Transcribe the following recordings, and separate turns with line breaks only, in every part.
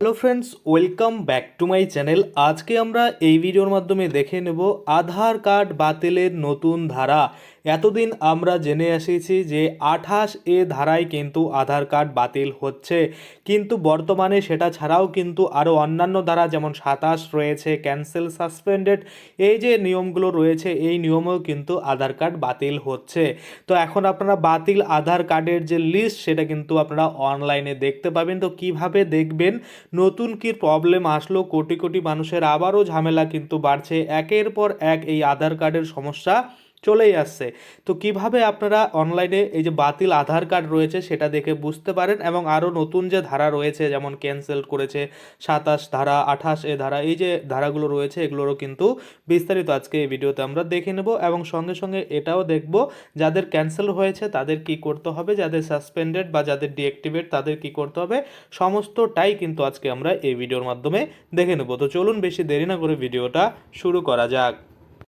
Hello friends welcome back to my channel আজকে আমরা এই ভিডিওর মাধ্যমে দেখে নেব আধার কার্ড বাতিলের নতুন ধারা। এতদিন আমরা জেনে এসেছি যে আঠাশ এ ধারায় কিন্তু আধার কার্ড বাতিল হচ্ছে। কিন্তু বর্তমানে সেটা ছাড়াও কিন্তু আরও অন্যান্য ধারা যেমন সাতাশ রয়েছে ক্যান্সেল সাসপেন্ডেড এই যে নিয়মগুলো রয়েছে, এই নিয়মেও কিন্তু আধার কার্ড বাতিল হচ্ছে। তো এখন আপনারা বাতিল আধার কার্ডের যে লিস্ট সেটা কিন্তু আপনারা অনলাইনে দেখতে পাবেন। তো কীভাবে দেখবেন? নতুন কি প্রবলেম আসলো? কোটি কোটি মানুষের আবারও ঝামেলা কিন্তু বাড়ছে। একের পর এক এই আধার কার্ডের সমস্যা চলেই আসছে। তো কীভাবে আপনারা অনলাইনে এই যে বাতিল আধার কার্ড রয়েছে সেটা দেখে বুঝতে পারেন এবং আরও নতুন যে ধারা রয়েছে, যেমন ক্যান্সেল করেছে সাতাশ ধারা, আঠাশ এ ধারা, এই যে ধারাগুলো রয়েছে এগুলোরও কিন্তু বিস্তারিত আজকে এই ভিডিওতে আমরা দেখে নেব এবং সঙ্গে সঙ্গে এটাও দেখব যাদের ক্যান্সেল হয়েছে তাদের কি করতে হবে, যাদের সাসপেন্ডেড বা যাদের ডিঅ্যাক্টিভেট তাদের কি করতে হবে, সমস্তটাই কিন্তু আজকে আমরা এই ভিডিওর মাধ্যমে দেখে নেব। তো চলুন বেশি দেরি না করে ভিডিওটা শুরু করা যাক।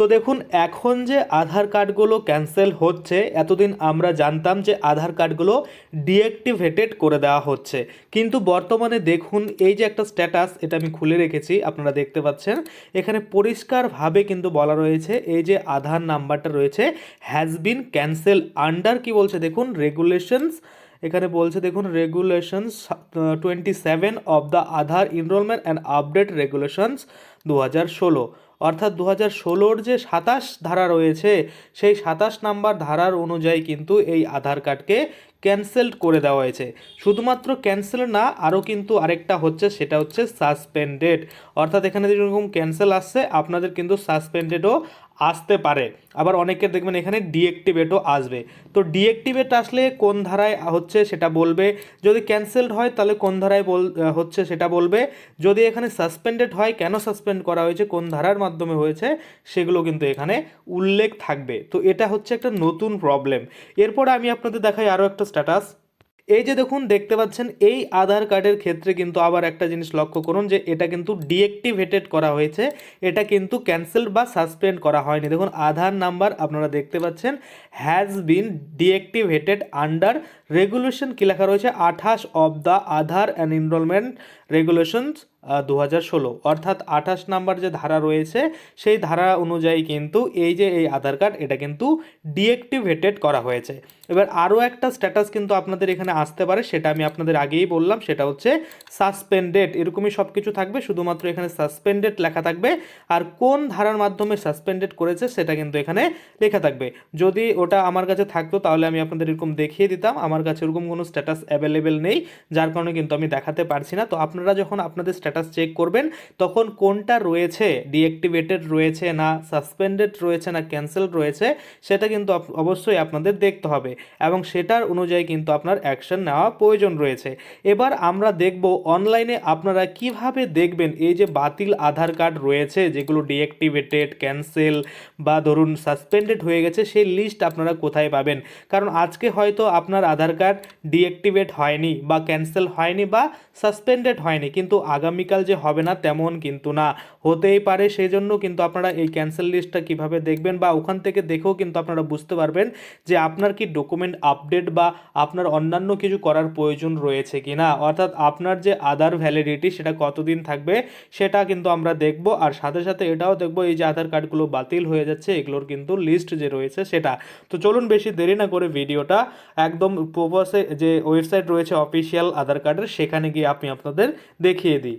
তো দেখুন, এখন যে আধার কার্ডগুলো ক্যান্সেল হচ্ছে, এতদিন আমরা জানতাম যে আধার কার্ডগুলো ডিঅ্যাক্টিভেটেড করে দেওয়া হচ্ছে। কিন্তু বর্তমানে দেখুন, এই যে একটা স্ট্যাটাস, এটা আমি খুলে রেখেছি, আপনারা দেখতে পাচ্ছেন। এখানে পরিষ্কারভাবে কিন্তু বলা রয়েছে, এই যে আধার নাম্বারটা রয়েছে হ্যাজ বিন ক্যান্সেল আন্ডার কি বলছে দেখুন রেগুলেশনস এখানে বলছে দেখুন regulations twenty seven of the Aadhaar enrolment and update regulations দু হাজার ষোলো। অর্থাৎ দু হাজার ষোলোর যে সাতাশ ধারা রয়েছে, সেই সাতাশ নাম্বার ধারার অনুযায়ী কিন্তু এই আধার কার্ডকে ক্যান্সেল করে দেওয়া হয়েছে। শুধুমাত্র ক্যান্সেল না, আরও কিন্তু আরেকটা হচ্ছে, সেটা হচ্ছে সাসপেন্ডেড অর্থাৎ এখানে যেরকম ক্যান্সেল আসছে, আপনাদের কিন্তু সাসপেন্ডেডও আসতে পারে। আবার অনেকের দেখবেন এখানে ডিএক্টিভেটও আসবে। তো ডিএক্টিভেট আসলে কোন ধারায় হচ্ছে সেটা বলবে। যদি ক্যান্সেলড হয় তাহলে কোন ধারায় বল হচ্ছে সেটা বলবে। যদি এখানে সাসপেন্ডেড হয় কেন সাসপেন্ড করা হয়েছে, কোন ধারার মাধ্যমে হয়েছে, সেগুলো কিন্তু এখানে উল্লেখ থাকবে। তো এটা হচ্ছে একটা নতুন প্রবলেম। এরপর আমি আপনাদের দেখাই আরও একটা স্ট্যাটাস। এই যে দেখুন, দেখতে পাচ্ছেন, এই আধার কার্ডের ক্ষেত্রে কিন্তু আবার একটা জিনিস লক্ষ্য করুন যে এটা কিন্তু ডিএক্টিভেটেড করা হয়েছে। এটা কিন্তু ক্যান্সেল বা সাসপেন্ড করা হয়নি। দেখুন, আধার নাম্বার আপনারা দেখতে পাচ্ছেন has been deactivated under regulation কী লেখা রয়েছে? আঠাশ of the Aadhaar and enrolment regulations দু হাজার ষোলো। অর্থাৎ আঠাশ নাম্বার যে ধারা রয়েছে, সেই ধারা অনুযায়ী কিন্তু এই যে এই আধার কার্ড, এটা কিন্তু ডিএক্টিভেটেড করা হয়েছে। এবার আরও একটা স্ট্যাটাস কিন্তু আপনাদের এখানে আসতে পারে, সেটা আমি আপনাদের আগেই বললাম, সেটা হচ্ছে সাসপেন্ডেড এরকমই সব কিছু থাকবে, শুধুমাত্র এখানে সাসপেন্ডেড লেখা থাকবে, আর কোন ধারার মাধ্যমে সাসপেন্ডেড করেছে, সেটা কিন্তু এখানে লেখা থাকবে। যদি ওটা আমার কাছে থাকতো, তাহলে আমি আপনাদের এরকম দেখিয়ে দিতাম, আমার কাছে এরকম কোনো স্ট্যাটাস অ্যাভেলেবেল নেই, যার কারণে কিন্তু আমি দেখাতে পারছি না। তো আপনারা যখন আপনাদের স্ট্যাটাস চেক করবেন, তখন কোনটা রয়েছে ডিঅ্যাক্টিভেটেড রয়েছে না সাসপেন্ডেড রয়েছে না ক্যান্সেল রয়েছে, সেটা কিন্তু অবশ্যই আপনাদের দেখতে হবে। এবং সেটার অনুযায়ী কিন্তু আপনার অ্যাকশন নেওয়া প্রয়োজন রয়েছে। এবার আমরা দেখব অনলাইনে আপনারা কীভাবে দেখবেন এই যে বাতিল আধার কার্ড রয়েছে, যেগুলো ডিঅ্যাক্টিভেটেড ক্যান্সেল বা ধরুন সাসপেন্ডেড হয়ে গেছে, সেই লিস্ট আপনারা কোথায় পাবেন? কারণ আজকে হয়তো আপনার আধার কার্ড ডিঅ্যাক্টিভেট হয়নি বা ক্যান্সেল হয়নি বা সাসপেন্ডেড হয়নি। কিন্তু আগামীকাল যে হবে না তেমন কিন্তু না। হতেই পারে সেই জন্য কিন্তু আপনারা এই ক্যান্সেল লিস্টটা কীভাবে দেখবেন বা ওখান থেকে দেখেও কিন্তু আপনারা বুঝতে পারবেন যে আপনার কি ডকুমেন্ট আপডেট বা আপনার অন্যান্য কিছু করার প্রয়োজন রয়েছে কি না। অর্থাৎ আপনার যে আধার ভ্যালিডিটি সেটা কতদিন থাকবে সেটা কিন্তু আমরা দেখব। আর সাথে সাথে এটাও দেখব, এই যে আধার কার্ডগুলো বাতিল হয়ে যাচ্ছে, এগুলোর কিন্তু লিস্ট যে রয়েছে সেটা। তো চলুন বেশি দেরি না করে ভিডিওটা একদম প্রবাসে যে ওয়েবসাইট রয়েছে অফিসিয়াল আধার কার্ডের, সেখানে গিয়ে আমি আপনাদের দেখিয়ে দিই।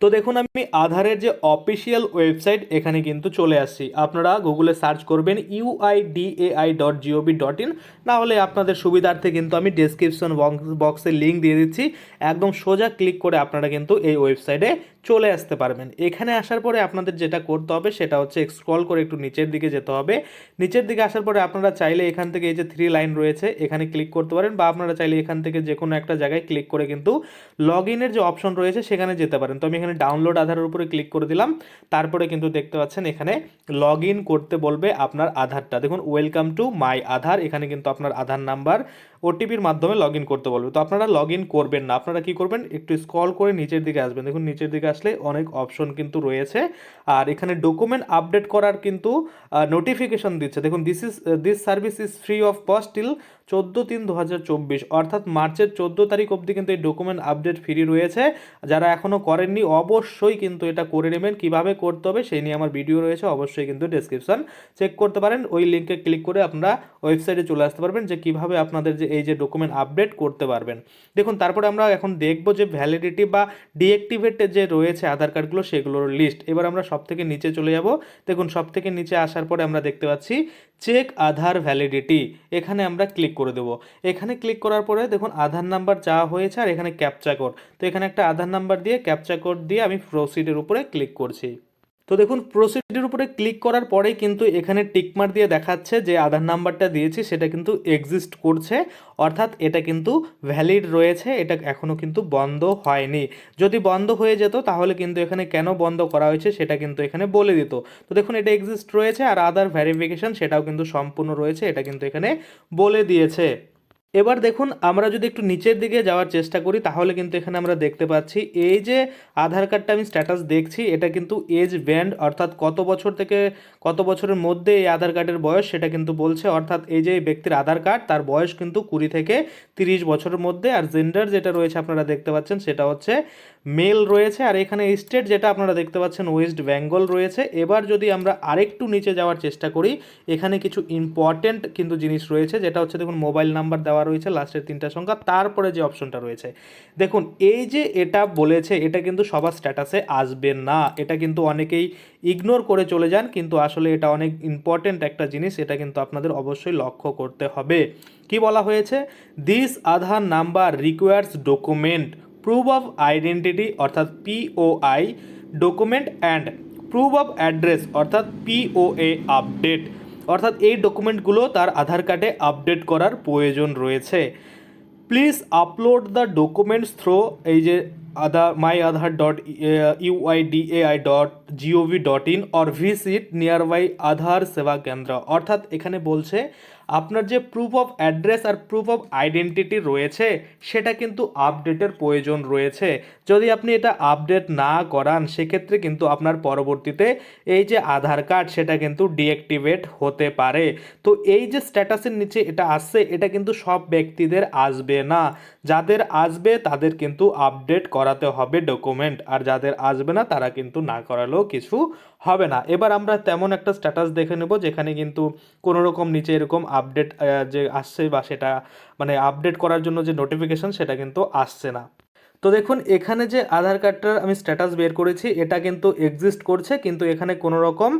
তো দেখুন, আমি আধারের যে অফিসিয়াল ওয়েবসাইট, এখানে কিন্তু চলে আসছি। আপনারা গুগলে সার্চ করবেন UIDAI dot GOV dot in না হলে আপনাদের সুবিধার্থে কিন্তু আমি ডেসক্রিপশন বক্সে লিঙ্ক দিয়ে দিচ্ছি। একদম সোজা ক্লিক করে আপনারা কিন্তু এই ওয়েবসাইটে চলে আসতে পারবেন। এখানে আসার পরে আপনাদের যেটা করতে হবে সেটা হচ্ছে স্ক্রল করে একটু নিচের দিকে যেতে হবে। নিচের দিকে আসার পরে আপনারা চাইলে এখান থেকে এই যে থ্রি লাইন রয়েছে, এখানে ক্লিক করতে পারেন বা আপনারা চাইলে এখান থেকে যে কোনো একটা জায়গায় ক্লিক করে কিন্তু লগ ইনের যে অপশন রয়েছে সেখানে যেতে পারেন। তো আমি এখানে ডাউনলোড আধারের উপরে ক্লিক করে দিলাম। তারপরে কিন্তু দেখতে পাচ্ছেন এখানে লগ করতে বলবে আপনার আধারটা। দেখুন ওয়েলকাম টু মাই আধার। এখানে কিন্তু আপনার আধার নাম্বার ওটিপির মাধ্যমে লগ ইন করতে বলবে। তো আপনারা লগ ইন করবেন না। আপনারা কি করবেন? একটু স্ক্রল করে নিচের দিকে আসবেন। দেখুন, নিচের দিকে আসলে অনেক অপশন কিন্তু রয়েছে। আর এখানে ডকুমেন্ট আপডেট করার কিন্তু নোটিফিকেশন দিচ্ছে। দেখুন this is this service is free of cost till চোদ্দ তিন দু হাজার চব্বিশ। অর্থাৎ মার্চের চোদ্দ তারিখ অবধি কিন্তু এই ডকুমেন্ট আপডেট ফ্রি রয়েছে। যারা এখনও করেননি, অবশ্যই কিন্তু এটা করে নেবেন। কীভাবে করতে হবে সেই নিয়ে আমার ভিডিও রয়েছে। অবশ্যই কিন্তু ডেসক্রিপশন চেক করতে পারেন। ওই লিঙ্কে ক্লিক করে আপনারা ওয়েবসাইটে চলে আসতে পারবেন যে কীভাবে আপনাদের যে এই যে ডকুমেন্ট আপডেট করতে পারবেন। দেখুন, তারপরে আমরা এখন দেখব যে ভ্যালিডিটি বা ডিএক্টিভেট যে রয়েছে আধার কার্ডগুলো সেগুলোর লিস্ট এবার আমরা সব থেকে নিচে চলে যাব। দেখুন সব থেকে নিচে আসার পরে আমরা দেখতে পাচ্ছি চেক আধার ভ্যালিডিটি এখানে আমরা ক্লিক করে দেবো। এখানে ক্লিক করার পরে দেখুন, আধার নাম্বার চাওয়া হয়েছে আর এখানে ক্যাপচা কোড তো এখানে একটা আধার নাম্বার দিয়ে ক্যাপচা কোড দিয়ে আমি প্রসিডের উপরে ক্লিক করছি। তো দেখুন প্রসিডির উপরে ক্লিক করার পরেই কিন্তু এখানে টিকমার দিয়ে দেখাচ্ছে যে আধার নাম্বারটা দিয়েছি, সেটা কিন্তু এক্সিস্ট করছে। অর্থাৎ এটা কিন্তু ভ্যালিড রয়েছে, এটা এখনও কিন্তু বন্ধ হয়নি। যদি বন্ধ হয়ে যেত, তাহলে কিন্তু এখানে কেন বন্ধ করা হয়েছে, সেটা কিন্তু এখানে বলে দিত। তো দেখুন, এটা এক্সিস্ট রয়েছে, আর আধার ভ্যারিফিকেশন সেটাও কিন্তু সম্পূর্ণ রয়েছে, এটা কিন্তু এখানে বলে দিয়েছে। এবার দেখুন, আমরা যদি একটু নিচের দিকে যাওয়ার চেষ্টা করি, তাহলে কিন্তু এখানে আমরা দেখতে পাচ্ছি, এই যে আধার কার্ডটা আমি স্ট্যাটাস দেখছি, এটা কিন্তু এজ ব্যান্ড অর্থাৎ কত বছর থেকে কত বছরের মধ্যে এই আধার কার্ডের বয়স, সেটা কিন্তু বলছে। অর্থাৎ এই যে ব্যক্তির আধার কার্ড, তার বয়স কিন্তু কুড়ি থেকে তিরিশ বছরের মধ্যে, আর জেন্ডার যেটা রয়েছে আপনারা দেখতে পাচ্ছেন, সেটা হচ্ছে মেল রয়েছে। আর এখানে স্টেট যেটা আপনারা দেখতে পাচ্ছেন ওয়েস্ট বেঙ্গল রয়েছে। এবার যদি আমরা আরেকটু নিচে যাওয়ার চেষ্টা করি, এখানে কিছু ইম্পর্টেন্ট কিন্তু জিনিস রয়েছে, যেটা হচ্ছে দেখুন মোবাইল নাম্বার দেওয়া রয়েছে লাস্টের তিনটা সংখ্যা, তারপরে যে অপশনটা রয়েছে। দেখুন, এই যে এটা বলেছে, এটা কিন্তু সবার স্ট্যাটাসে আসবে না। এটা কিন্তু অনেকেই ইগনোর করে চলে যান, কিন্তু আসলে এটা অনেক ইম্পর্টেন্ট একটা জিনিস, এটা কিন্তু আপনাদের অবশ্যই লক্ষ্য করতে হবে। কি বলা হয়েছে? This Aadhaar number requires document proof of identity অর্থাৎ POI document and proof of address অর্থাৎ পিওএ আপডেট অর্থাৎ এই ডকুমেন্টগুলো তার আধার কার্ডে আপডেট করার প্রয়োজন রয়েছে। Please upload the documents through এই যে Aadhaar my Aadhaar dot UIDAI dot GOV dot in or visit nearby Aadhaar Seva Kendra অর্থাৎ এখানে বলছে, আপনার যে প্রুফ অফ অ্যাড্রেস আর প্রুফ অফ আইডেন্টিটি রয়েছে, সেটা কিন্তু আপডেটের প্রয়োজন রয়েছে। যদি আপনি এটা আপডেট না করান, সেক্ষেত্রে কিন্তু আপনার পরবর্তীতে এই যে আধার কার্ড, সেটা কিন্তু ডিঅ্যাক্টিভেট হতে পারে। তো এই যে স্ট্যাটাসের নিচে এটা আসছে, এটা কিন্তু সব ব্যক্তিদের আসবে না। যাদের আসবে, তাদের কিন্তু আপডেট করাতে হবে ডকুমেন্ট আর যাদের আসবে না, তারা কিন্তু না করালেও কিছু হবে না। এবার আমরা তেমন একটা স্ট্যাটাস দেখে নেব, যেখানে কিন্তু কোনো রকম নিচে এরকম আপডেট যে আসছে বা সেটা মানে আপডেট করার জন্য যে নোটিফিকেশন সেটা কিন্তু আসছে না। তো দেখুন, এখানে যে আধার কার্ডটার আমি স্ট্যাটাস বের করেছি, এটা কিন্তু এক্সিস্ট করছে, কিন্তু এখানে কোনো রকম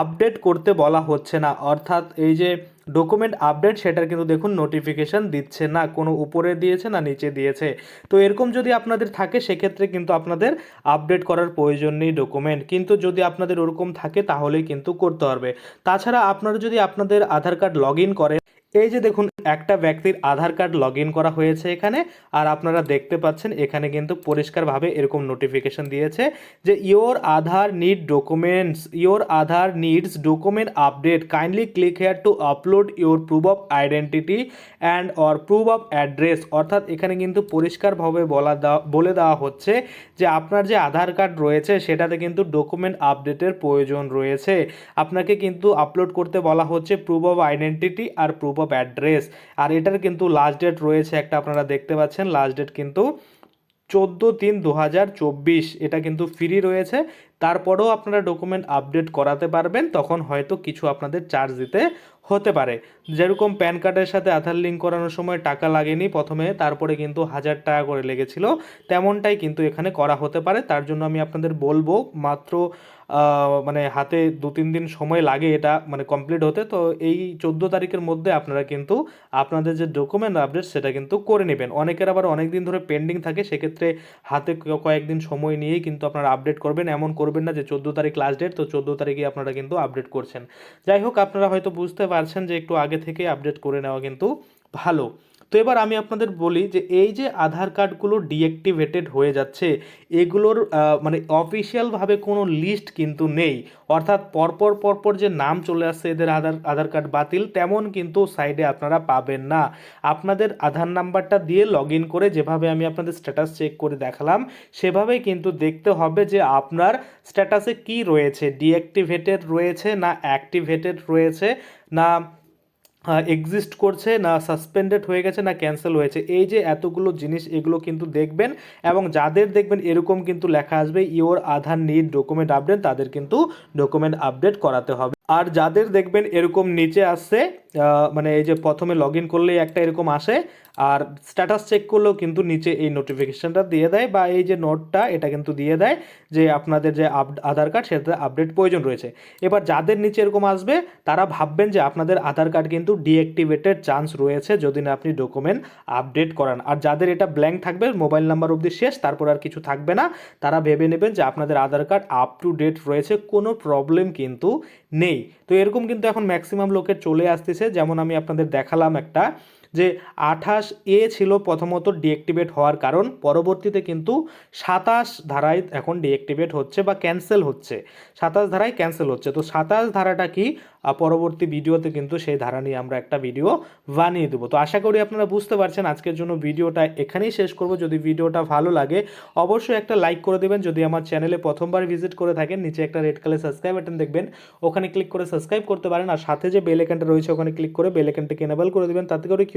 আপডেট করতে বলা হচ্ছে না। অর্থাৎ এই যে ডকুমেন্ট আপডেট সেটার কিন্তু দেখুন নোটিফিকেশান দিচ্ছে না, কোনো উপরে দিয়েছে না নিচে দিয়েছে। তো এরকম যদি আপনাদের থাকে, সেক্ষেত্রে কিন্তু আপনাদের আপডেট করার প্রয়োজন নেই ডকুমেন্ট কিন্তু যদি আপনাদের ওরকম থাকে, তাহলেই কিন্তু করতে পারবে তাছাড়া আপনারা যদি আপনাদের আধার কার্ড লগ ইন করেন এই যে দেখুন, একটা ব্যক্তির আধার কার্ড লগ করা হয়েছে এখানে, আর আপনারা দেখতে পাচ্ছেন এখানে কিন্তু পরিষ্কারভাবে এরকম নোটিফিকেশন দিয়েছে যে your Aadhaar need documents your Aadhaar needs document update kindly click here to upload your proof of identity and or proof of address অর্থাৎ এখানে কিন্তু পরিষ্কারভাবে বলা দেওয়া বলে দেওয়া হচ্ছে যে আপনার যে আধার কার্ড রয়েছে, সেটাতে কিন্তু ডকুমেন্ট আপডেটের প্রয়োজন রয়েছে। আপনাকে কিন্তু আপলোড করতে বলা হচ্ছে প্রুফ অফ আইডেন্টিটি আর প্রুফ অফ অ্যাড্রেস আর এটার কিন্তু লাস্ট ডেট রয়েছে একটা আপনারা দেখতে পাচ্ছেন। লাস্ট ডেট কিন্তু চোদ্দ তিন দু হাজার চব্বিশ। এটা কিন্তু ফ্রি রয়েছে। তারপরেও আপনারা ডকুমেন্ট আপডেট করাতে পারবেন। তখন হয়তো কিছু আপনাদের চার্জ দিতে হতে পারে। যেরকম প্যান কার্ডের সাথে আধার লিঙ্ক করানোর সময় টাকা লাগেনি প্রথমে, তারপরে কিন্তু হাজার টাকা করে লেগেছিল। তেমনটাই কিন্তু এখানে করা হতে পারে। তার জন্য আমি আপনাদের বলব, মাত্র মানে হাতে দু তিন দিন সময় লাগে এটা মানে কমপ্লিট হতে, তো এই চোদ্দ তারিখের মধ্যে আপনারা কিন্তু আপনাদের যে ডকুমেন্ট আপডেট সেটা কিন্তু করে নেবেন। অনেকের আবার অনেক দিন ধরে পেন্ডিং থাকে, সেক্ষেত্রে হাতে কয়েকদিন সময় নিয়েই কিন্তু আপনারা আপডেট করবেন। এমন করবেন না যে চোদ্দ তারিখ লাস্ট ডেট তো চোদ্দ তারিখে আপনারা কিন্তু আপডেট করছেন। যাই হোক, আপনারা হয়তো বুঝতে পারছেন যে একটু আগে থেকে আপডেট করে নেওয়া কিন্তু ভালো। তো এবার আমি আপনাদের বলি যে এই যে আধার কার্ডগুলো ডিঅ্যাক্টিভেটেড হয়ে যাচ্ছে, এগুলোর মানে অফিসিয়ালভাবে কোনো লিস্ট কিন্তু নেই। অর্থাৎ পরপর পরপর যে নাম চলে আসছে এদের আধার আধার কার্ড বাতিল, তেমন কিন্তু সাইডে আপনারা পাবেন না। আপনাদের আধার নাম্বারটা দিয়ে লগ ইন করে যেভাবে আমি আপনাদের স্ট্যাটাস চেক করে দেখালাম, সেভাবেই কিন্তু দেখতে হবে যে আপনার স্ট্যাটাসে কি রয়েছে। ডিঅ্যাক্টিভেটেড রয়েছে না অ্যাক্টিভেটেড রয়েছে, না এক্সিস্ট করছে না সাসপেন্ডেড হয়ে গেছে না ক্যান্সেল হয়েছে। এই যে এতগুলো জিনিস, এগুলো কিন্তু দেখবেন এবং যাদের দেখবেন এরকম কিন্তু লেখা আসবে your Aadhaar need document update তাদের কিন্তু ডকুমেন্ট আপডেট করাতে হবে। আর যাদের দেখবেন এরকম নিচে আসছে মানে এই যে প্রথমে লগ ইন করলেই একটা এরকম আসে, আর স্ট্যাটাস চেক করলেও কিন্তু নিচে এই নোটিফিকেশনটা দিয়ে দেয় বা এই যে নোটটা এটা কিন্তু দিয়ে দেয় যে আপনাদের যে আধার কার্ড সেটাতে আপডেট প্রয়োজন রয়েছে। এবার যাদের নিচে এরকম আসবে, তারা ভাববেন যে আপনাদের আধার কার্ড কিন্তু ডিঅ্যাক্টিভেটেড চান্স রয়েছে যদি না আপনি ডকুমেন্ট আপডেট করান। আর যাদের এটা ব্ল্যাঙ্ক থাকবে মোবাইল নাম্বার অবধি শেষ, তারপর আর কিছু থাকবে না, তারা ভেবে নেবেন যে আপনাদের Aadhaar card up to date রয়েছে, কোনো প্রবলেম কিন্তু নেই। তো এরকম কিন্তু এখন ম্যাক্সিমাম লোকের চলে আসতেছে। যেমন আমি আপনাদের দেখালাম একটা যে আঠাশ এ ছিল প্রথমত ডিঅ্যাক্টিভেট হওয়ার কারণ, পরবর্তীতে কিন্তু সাতাশ ধারায় এখন ডিঅ্যাক্টিভেট হচ্ছে বা ক্যান্সেল হচ্ছে। সাতাশ ধারায় ক্যান্সেল হচ্ছে। তো সাতাশ ধারাটা কি? পরবর্তী ভিডিওতে কিন্তু সেই ধারা নিয়ে আমরা একটা ভিডিও বানিয়ে দেবো। তো আশা করি আপনারা বুঝতে পারছেন আজকের জন্য ভিডিওটা এখানেই শেষ করব। যদি ভিডিওটা ভালো লাগে, অবশ্যই একটা লাইক করে দেবেন। যদি আমার চ্যানেলে প্রথমবার ভিজিট করে থাকেন, নিচে একটা রেড কালার সাবস্ক্রাইব বাটন দেখবেন। ওখানে ক্লিক করে সাবস্ক্রাইব করতে পারেন। আর সাথে যে বেল আইকনটা রয়েছে, ওখানে ক্লিক করে বেল আইকনটাকে এনেবল করে দেবেন। তাতে করে কী